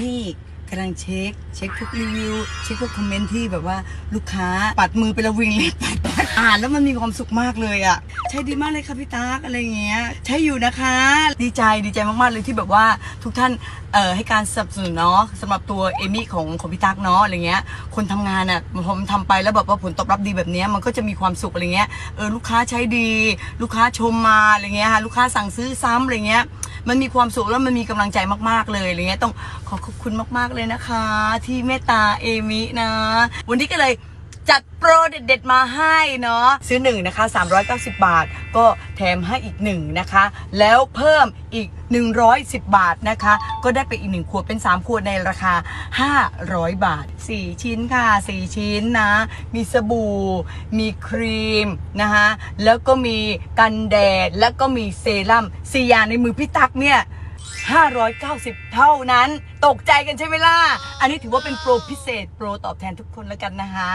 นี่กำลังเช็ค เช็คทุกรีวิว เช็คทุกคอมเมนต์ที่แบบว่าลูกค้าปัดมือไปละวิ่งเลยปัด อ่านแล้วมันมีความสุขมากเลยอะ ใช้ดีมากเลยค่ะพี่ตากอะไรเงี้ย ใช้อยู่นะคะ ดีใจดีใจมากๆเลยที่แบบว่าทุกท่านเอ่อให้การสนับสนุนเนาะสำหรับตัวเอมี่ของของพี่ตักเนาะอะไรเงี้ย คนทำงานอะพอมันทำไปแล้วแบบว่าผลตอบรับดีแบบเนี้ยมันก็จะมีความสุขอะไรเงี้ยเออลูกค้าใช้ดี ลูกค้าชมมาอะไรเงี้ยค่ะลูกค้าสั่งซื้อซ้ำอะไรเงี้ยมันมีความสุขแล้วมันมีกำลังใจมากๆเลยอะไรเงี้ยต้องขอขอบคุณมากๆเลยนะคะ ที่เมตตาเอมินะ วันนี้ก็เลย จัดโปรเด็ดๆมาให้เนาะซื้อหนึ่งนะคะ390 บาท ก็แถมให้อีกหนึ่งนะคะ แล้วเพิ่มอีก 110 บาทนะคะ ก็ได้ไปอีกหนึ่งขวดเป็น 3 ขวดในราคา 500 บาท 4 ชิ้นค่ะ 4 ชิ้นนะ มีสบู่ มีครีมนะคะ แล้วก็มีกันแดด แล้วก็มีเซรั่มสี่อย่างในมือพี่ตักเนี่ย590 เท่านั้น ตกใจกันใช่ไหมล่ะ อันนี้ถือว่าเป็นโปรพิเศษ โปรตอบแทนทุกคนแล้วกันนะคะ